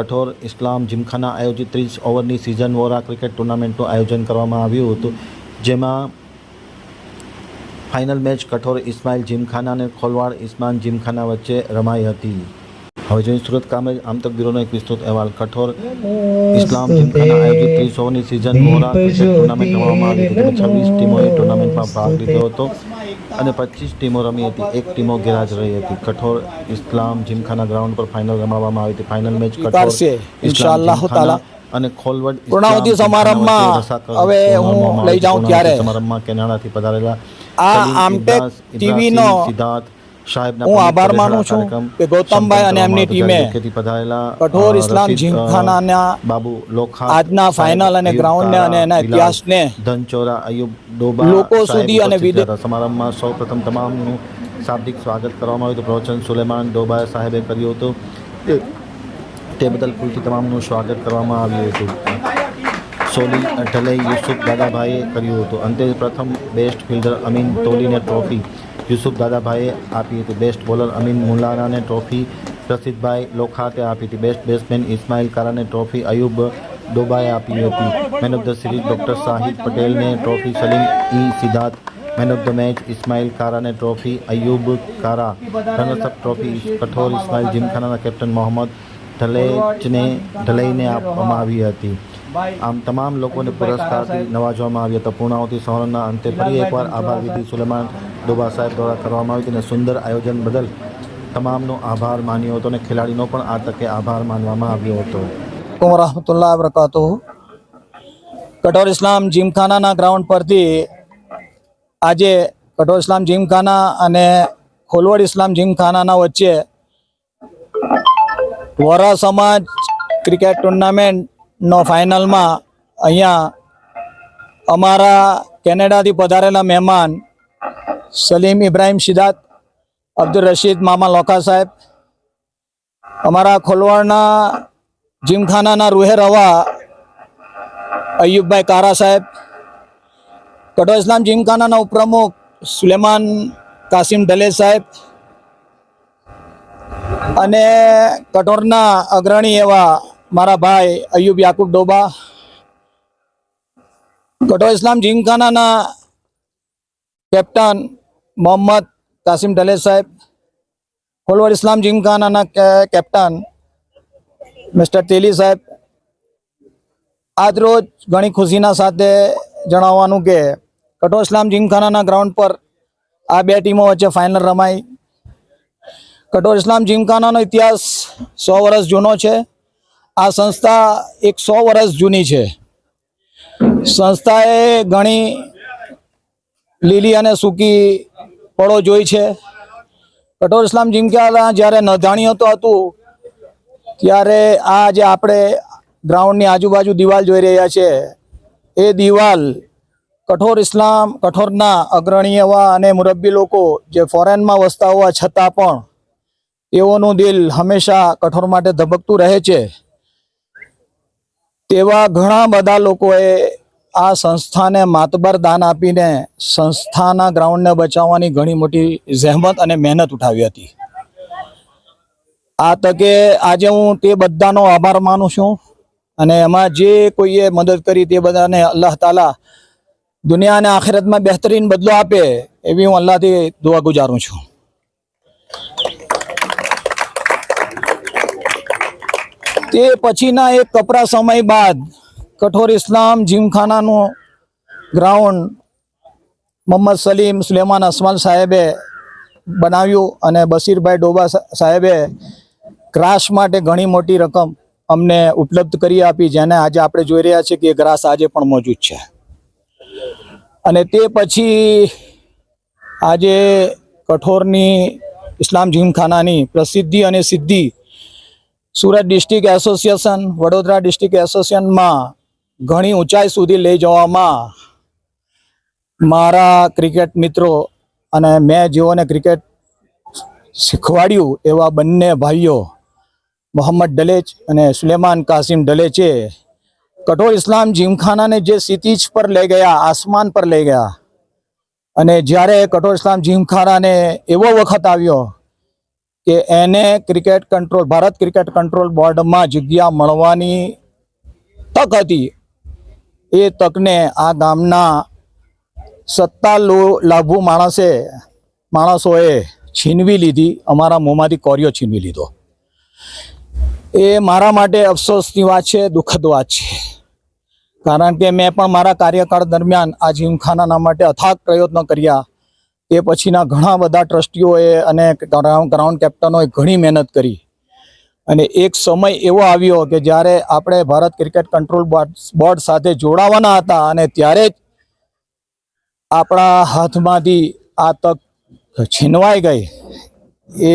કઠોર ઇસ્લામ જીમખાના આયોજિત ત્રીસ ઓવરની સિઝન વોરા ક્રિકેટ ટુર્નામેન્ટનું આયોજન કરવામાં આવ્યું હતું, જેમાં ફાઇનલ મેચ કઠોર ઇસ્માઇલ જીમખાના અને ખોલવાડ ઇસ્માન જીમખાના વચ્ચે રમાઈ હતી. હવે જોઈએ સુરત કામે આમતક બ્યુરોનો એક વિસ્તૃત અહેવાલ. કઠોર ઇસ્લામ જીમખાના આયોજિત ત્રીસ ઓવરની સિઝન વોરા ટુર્નામેન્ટ રમવામાં આવી હતી. છવ્વીસ ટીમોએ ટુર્નામેન્ટમાં ભાગ લીધો હતો અને પચીસ ટીમો રમી હતી. એક ટીમો ગેરહાજર રહી હતી. કઠોર ઇસ્લામ જીમખાના ગ્રાઉન્ડ પર ફાઇનલ રમાડવામાં આવી હતી. ફાઇનલ મેચ કઠોર તાલા. અને ખોલવડ પૂર્ણાવતી સમારંભમાં હવે હું લઈ જાઉં ત્યારે. સમારંભમાં કેનેડાથી પધારેલા આ આમટેક ઇબ્રાસ- નો સિદ્ધાર્થ હું આભાર માનું છું કે ગૌતમભાઈ અને એમની ટીમે કઠોર ઇસ્લામ જીમખાનાના બાબુ આજના ફાઇનલ અને ગ્રાઉન્ડને અને એના ઇતિહાસને ધનચોરા અયુબ ડોબા લોકો સુધી અને ઉપસ્થિત સમારંભમાં સૌ પ્રથમ તમામનું શાબ્દિક સ્વાગત કરવામાં આવ્યું હતું. પ્રવચન સુલેમાન ડોબા સાહેબે કર્યું હતું. તે- તે બદલ કુલથી તમામનું સ્વાગત કરવામાં આવ્યું હતું. સોલી ઢલે યુસુફ દાદાભાઈએ કર્યું હતું. અંતે પ્રથમ બેસ્ટ ફિલ્ડર અમીન તોલીને ટ્રોફી યુસુફ દાદાભાઈએ આપી હતી બેસ્ટ બોલર અમીન મુલાનાને ટ્રોફી પ્રસિદ્ધભાઈ લોખાતે આપી હતી બેસ્ટ બેટ્સમેન ઇસ્માઇલ કારાને ટ્રોફી, અયુબ ડોબાએ આપી હતી. Man of the series doctor Shahid પટેલને trophy, Salim E Siddharth. Man of the match Ismail કારાને trophy, Ayub Kara. Runners up trophy, Kathor Ismail જીમખાનાના captain Mohammad ઢલેચને ઢલઈને આપવામાં આવી હતી. આમ તમામ લોકોને પુરસ્કારથી નવાજવામાં આવ્યા હતા. પૂર્ણાવતી સમારોહના અંતે ફરી એકવાર આભાર વિધિ સુલેમાન ડોબા સાહેબ દ્વારા કરવામાં આવી હતી અને સુંદર આયોજન બદલ તમામનો આભાર માન્યો હતો અને ખેલાડીનો પણ આ તકે આભાર માનવામાં આવ્યો હતો. વરહમતુલ્લાહ વરકાતો કઠોર ઇસ્લામ જીમખાનાના ગ્રાઉન્ડ પરથી આજે કઠોર ઇસ્લામ જીમખાના અને ખોલવડ ઇસ્લામ જીમખાનાના વચ્ચે વોરા સમાજ ક્રિકેટ ટુર્નામેન્ટનો ફાઇનલમાં અહીંયા અમારા કેનેડાથી પધારેલા મહેમાન સલીમ ઇબ્રાહિમ સિદ્ધાર્થ અબ્દુલ રશીદ મામા લોકા સાહેબ, અમારા ખોલવાડના જીમખાનાના રૂહે રવા અયુબભાઈ કારા સાહેબ કટો ઇસ્લામ જીમખાનાના ઉપપ્રમુખ સુલેમાન કાસિમ ઢલે સાહેબ અને કટોરના અગ્રણી એવા મારા ભાઈ અયુબ યાકુબ ડોબા કટો ઇસ્લામ જીમખાનાના કેપ્ટન મોહમ્મદ કાસિમ ઢલે સાહેબ, ખોલવડ ઇસ્લામ જીમખાનાના કેપ્ટન મિસ્ટર તેલી સાહેબ, આજ રોજ ઘણી ખુશીના સાથે જણાવવાનું કે કઠોર ઇસ્લામ જીમખાનાના ગ્રાઉન્ડ પર આ બે ટીમો વચ્ચે ફાઇનલ રમાઈ. કટોર ઇસ્લામ જીમખાનાનો ઇતિહાસ સો વર્ષ જૂનો છે. આ સંસ્થા એક સો વર્ષ જૂની છે. સંસ્થાએ ઘણી લીલી અને સૂકી પળો જોઈ છે. કઠોર ઇસ્લામ જીમક્યાલા જ્યારે નધાણી હતો હતું, ત્યારે આ જે આપણે ગ્રાઉન્ડની આજુબાજુ દિવાલ જોઈ રહ્યા છે, એ દિવાલ કઠોર ઇસ્લામ, કઠોરના અગ્રણી એવા અને મુરબ્બી લોકો જે ફોરેનમાં વસતા હોવા છતાં પણ, તેઓનું દિલ હંમેશા કઠોર માટે ધબકતું રહે છે. તેવા ઘણા બધા લોકોએ આ સંસ્થાને માતબર દાન આપીને સંસ્થાના ગ્રાઉન્ડને બચાવવાની ઘણી મોટી જહેમત અને મહેનત ઉઠાવી હતી. આ તકે આજે હું તે બધાનો આભાર માનું છું અને એમાં જે કોઈએ મદદ કરી તે બધાને અલ્લાહ તાલા દુનિયા અને આખિરતમાં બહેતરીન બદલો આપે એવી હું અલ્લાહથી દુઆ ગુજારું છું. તે પછીના એક કપરા સમય બાદ કઠોર ઇસ્લામ જીમખાનાનું ગ્રાઉન્ડ મોહમ્મદ સલીમ સુલેમાન અસમાલ સાહેબે બનાવ્યું અને બશીરભાઈ ડોબા સાહેબે ગ્રાસ માટે ઘણી મોટી રકમ અમને ઉપલબ્ધ કરી આપી, જેને આજે આપણે જોઈ રહ્યા છીએ કે એ ગ્રાસ આજે પણ મોજૂદ છે. અને તે પછી આજે કઠોરની ઇસ્લામ જીમખાનાની પ્રસિદ્ધિ અને સિદ્ધિ Surat district association, Vadodara district એસોસિએશનમાં ઘણી ઊંચાઈ સુધી લઈ જવામાં મારા ક્રિકેટ મિત્રો અને મેં જેઓને ક્રિકેટ શીખવાડ્યું એવા બંને ભાઈઓ, મોહમ્મદ ડલેચ અને સુલેમાન કાસિમ ડલેચે કઠોર ઇસ્લામ જીમખાનાને જે સિતિજ પર લઈ ગયા, આસમાન પર લઈ ગયા અને જ્યારે કઠોર ઇસ્લામ જીમખાનાને એવો વખત આવ્યો કે એને cricket control Bharat cricket control બોર્ડમાં જગ્યા મળવાની તક હતી. એ તકને આ ગામના સત્તા લાભુ માણસે, માણસોએ છીનવી લીધી, અમારા મોંમાંથી કોરિયો છીનવી લીધો. એ મારા માટે અફસોસની વાત છે, દુઃખદ વાત છે. કારણ કે મેં પણ મારા કાર્યકાળ દરમિયાન આ જીમખાના માટે અથાગ પ્રયત્નો કર્યા. તે પછીના ઘણા બધા ટ્રસ્ટીઓએ અને ગ્રાઉન્ડ કેપ્ટનોએ ઘણી મહેનત કરી. અને એક સમય એવો આવ્યો કે જ્યારે આપણે ભારત ક્રિકેટ કંટ્રોલ બોર્ડ સાથે જોડાવાના હતા અને ત્યારે જ આપણા હાથમાંથી આ તક છીનવાઈ ગઈ, એ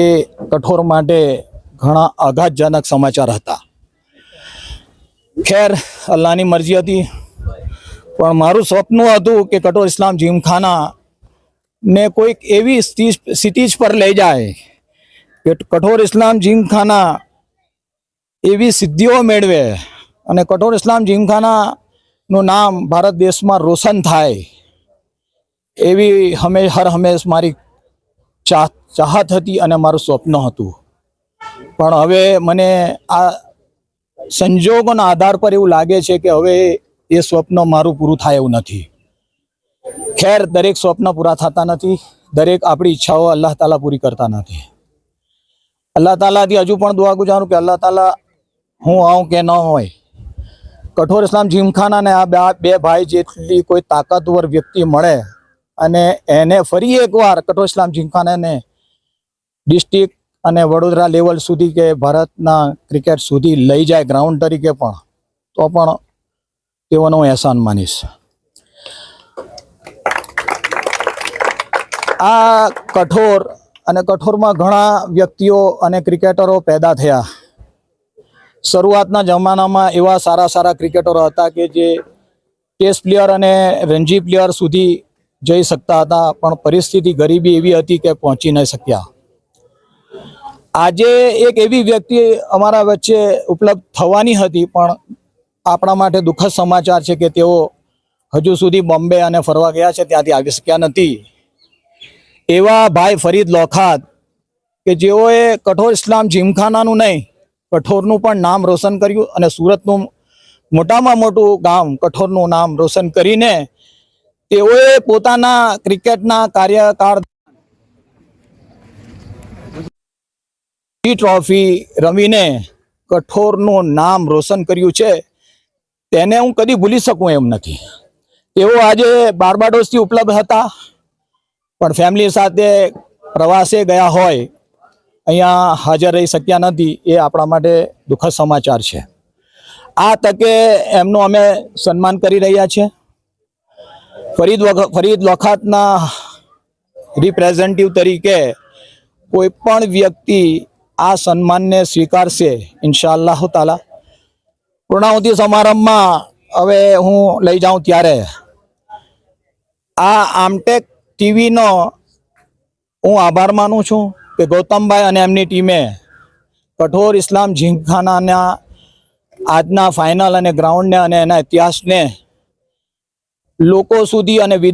કઠોર માટે ઘણા આઘાતજનક સમાચાર હતા. ખેર અલ્લાહની મરજી હતી, પણ મારું સ્વપ્ન હતું કે કઠોર ઇસ્લામ જીમખાના ને કોઈક એવી સ્થિતિ પર લઈ જાય. કે કઠોર ઇસ્લામ જીમખાના એવી સિદ્ધિઓ મેળવે અને કઠોર ઇસ્લામ જીમખાનાનું નામ ભારત દેશમાં રોશન થાય. એવી હમે હર હંમેશ મારી ચાહ ચાહત હતી અને મારું સ્વપ્ન હતું. પણ હવે મને આ સંજોગોના આધાર પર એવું લાગે છે કે હવે એ સ્વપ્ન મારું પૂરું થાય એવું નથી. ખેર દરેક સ્વપ્ન પૂરા થતા નથી, દરેક આપણી ઈચ્છાઓ અલ્લાહ તાલા પૂરી કરતા નથી. અલ્લાહ તાલાથી હજુ પણ દુઆ ગુજારું કે અલ્લાહ તાલા હું આવું કે ન હોય. કઠોર ઇસ્લામ જીમખાનાને આ બે- ભાઈ જેટલી કોઈ તાકાતવર વ્યક્તિ મળે અને એને ફરી એકવાર કઠોર ઇસ્લામ જીમખાનાને ડિસ્ટ્રિક્ટ અને વડોદરા લેવલ સુધી કે ભારતના ક્રિકેટ સુધી લઈ જાય ગ્રાઉન્ડ તરીકે પણ, તો પણ તેઓનો હું માનીશ. આ કઠોર અને કઠોરમાં ઘણા વ્યક્તિઓ અને ક્રિકેટરો પેદા થયા. શરૂઆતના જમાનામાં એવા સારા સારા ક્રિકેટરો હતા કે જે ટેસ્ટ પ્લેયર અને રણજી પ્લેયર સુધી જઈ શકતા હતા, પણ પરિસ્થિતિ ગરીબી એવી હતી કે પહોંચી ન શક્યા. આજે એક એવી વ્યક્તિ અમારા વચ્ચે ઉપલબ્ધ થવાની હતી, પણ આપણા માટે દુઃખદ સમાચાર છે કે તેઓ હજુ સુધી બોમ્બે અને ફરવા ગયા છે, ત્યાંથી આવી શક્યા નથી. એવા ભાઈ ફરીદ લોખાત કે જેઓએ કઠોર ઇસ્લામ જીમખાનાનું નહીં, કઠોરનું પણ નામ રોશન કર્યું અને સુરતનું મોટામાં મોટું ગામ કઠોરનું નામ રોશન કરીને તેઓએ પોતાના ક્રિકેટના કાર્યકાળ ટ્રોફી રમીને કઠોરનું નામ રોશન કર્યું છે, તેને હું કદી ભૂલી શકું એમ નથી. તેઓ આજે બાર્બાડોસથી ઉપલબ્ધ હતા. પણ ફેમિલી સાથે પ્રવાસે ગયા હોય, અહીંયા હાજર રહી શક્યા નથી, એ આપણા માટે દુઃખદ સમાચાર છે. આ તકે એમનું અમે સન્માન કરી રહ્યા છીએ. ફરીદ ફરીદ વખાતના રિપ્રેઝેન્ટેટિવ તરીકે કોઈ પણ વ્યક્તિ આ સન્માનને સ્વીકારશે ઇન્શાલ્લાહ તાલા. પૂર્ણાહુતિ સમારંભમાં હવે હું લઈ જાઉં ત્યારે. આ આમટેક ટીવીનો હું આભાર માનું છું કે ગૌતમભાઈ અને એમની ટીમે કઠોર ઇસ્લામ જીમખાનાના આજના ફાઇનલ અને ગ્રાઉન્ડને અને એના ઇતિહાસને લોકો સુધી અને વિદેશ